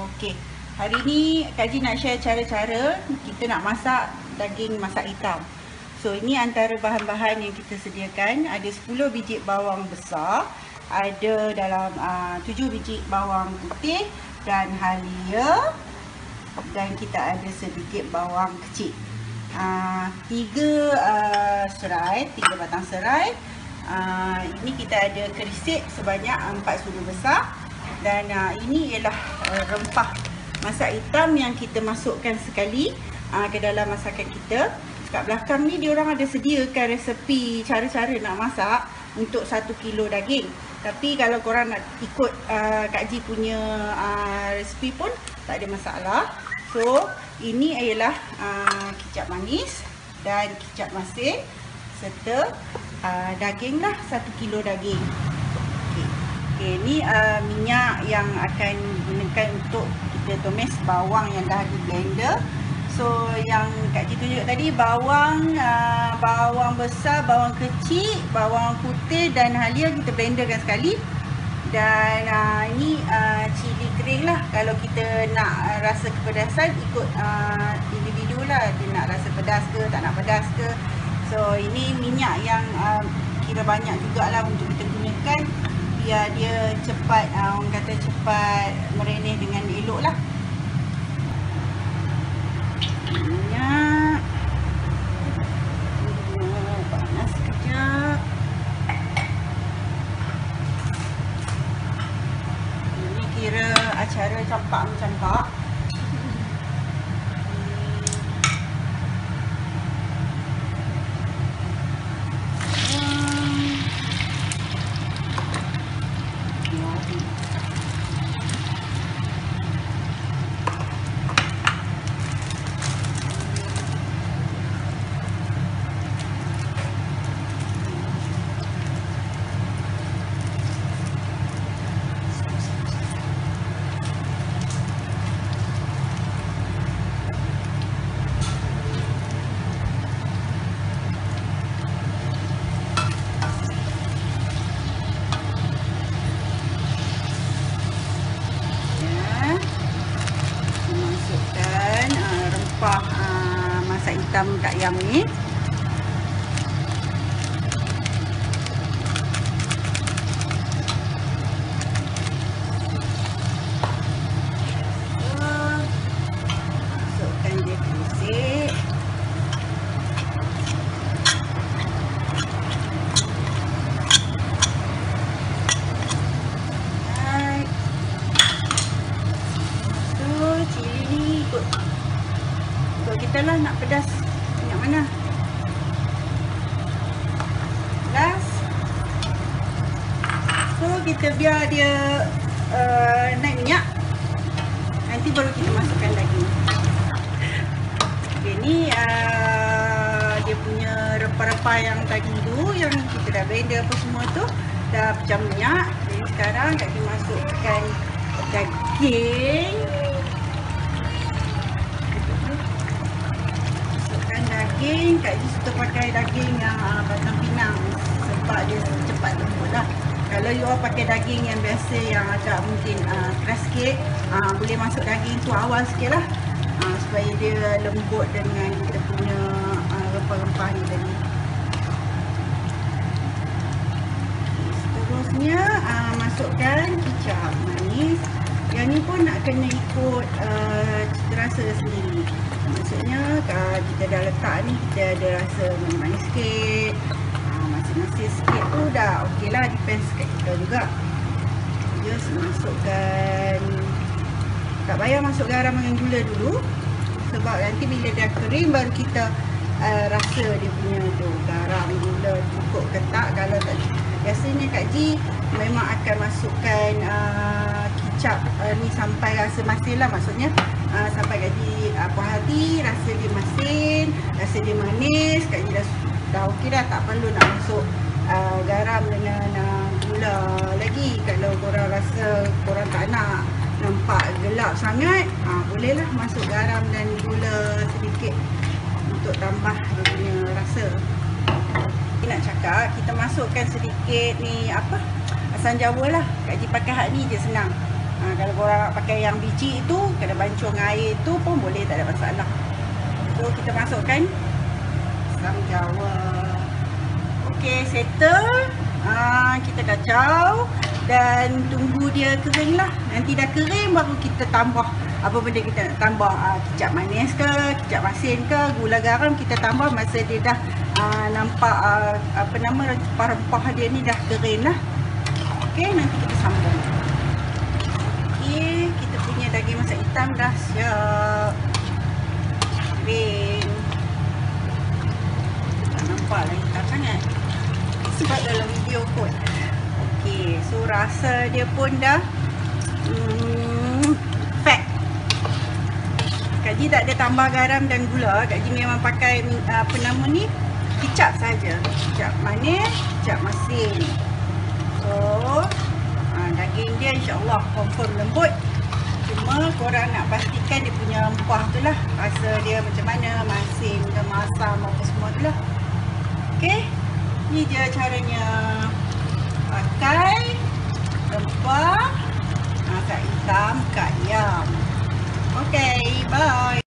Okey. Hari ni Kak Ji nak share cara-cara kita nak masak daging masak hitam. So ini antara bahan-bahan yang kita sediakan. Ada 10 biji bawang besar, ada dalam uh, 7 biji bawang putih dan halia dan kita ada sedikit bawang kecil. Uh, tiga uh, serai, tiga batang serai. Uh, ini kita ada kerisik sebanyak empat sudu besar dan uh, ini ialah uh, rempah masak hitam yang kita masukkan sekali uh, ke dalam masakan kita. Kat belakang ni dia orang ada sediakan resepi cara-cara nak masak untuk satu kilo daging. Tapi kalau korang nak ikut uh, Kak Ji punya uh, resepi pun tak ada masalah. So, ini ialah uh, kicap manis dan kicap masin serta uh, daging lah, satu kilo daging. Okay, ni uh, minyak yang akan gunakan untuk kita tumis bawang yang dah di blender. So yang Kak Cik tunjuk tadi bawang uh, bawang besar, bawang kecil, bawang putih dan halia kita blenderkan sekali. Dan uh, ini uh, cili kering lah kalau kita nak rasa kepedasan ikut uh, individu lah dia nak rasa pedas ke tak nak pedas ke. So ini minyak yang uh, kira banyak jugalah untuk biar dia cepat uh, orang kata cepat merenih dengan elok lah. Minyak. Panas sekejap ini kira acara campak-campak hitam kat yang ni kita lah nak pedas. Minyak mana? Last so kita biar dia uh, naik minyak. Nanti baru kita masukkan daging ok ni uh, dia punya rempah-rempah yang tadi tu yang kita dah blender apa semua tu dah pecah minyak. Jadi sekarang kita masukkan daging daging Kak Ji suka pakai daging yang uh, batang pinang. Sebab dia cepat lembut lah. Kalau you all pakai daging yang biasa yang agak mungkin keras sikit uh, boleh masuk daging tu awal sikit lah. Uh, supaya dia lembut dengan kita punya uh, rempah-rempah ni tadi. Seterusnya uh, masukkan kicap manis. Yang ni pun nak kena ikut uh, rasa sendiri. kita dah letak ni kita ada rasa manis-manis sikit. Uh, masing-masing sikit tu dah ok lah depends kat kita juga. Just masukkan tak payah masuk garam dengan gula dulu. Sebab nanti bila dia kering baru kita uh, rasa dia punya tu garam gula cukup ke tak kalau tak biasanya Kak Ji memang akan masukkan uh, kicap uh, ni sampai rasa masin lah maksudnya uh, sampai Ji uh, puas hati rasa dia masin rasa dia manis Kak Ji dah, dah okey dah tak perlu nak masuk uh, garam dengan uh, gula lagi. Kalau korang rasa korang tak nak nampak gelap sangat uh, bolehlah masuk garam dan gula sedikit untuk tambah dia punya rasa. Nak cakap kita masukkan sedikit ni apa asam jawa lah. Ji pakai hak ni je senang Ha, kalau korang nak pakai yang biji itu, kena bancung air itu pun boleh, tak ada masalah. So, kita masukkan asam jawa. Okey, settle. Ha, kita kacau dan tunggu dia kering lah. Nanti dah kering baru kita tambah apa benda kita nak tambah. Ha, kicap manis ke, kicap masin ke, gula garam kita tambah masa dia dah ha, nampak ha, apa nama rempah-rempah dia ni dah kering lah. Okey, nanti kita sambung. Okey, kita punya daging masak hitam dah siap. Kering. Tak nampak lagi tak sangat. Sebab dalam video kot. Okey, so rasa dia pun dah hmm, fat. Kak Ji tak ada tambah garam dan gula. Kak Ji memang pakai apa nama ni? Kicap saja. Kicap manis, kicap masin. So, daging dia insyaAllah confirm lembut cuma korang nak pastikan dia punya rempah tu lah. Rasa dia macam mana masin ke masam apa semua tu lah. Ok ni dia caranya. Pakai rempah. Masak hitam kat yam. Ok bye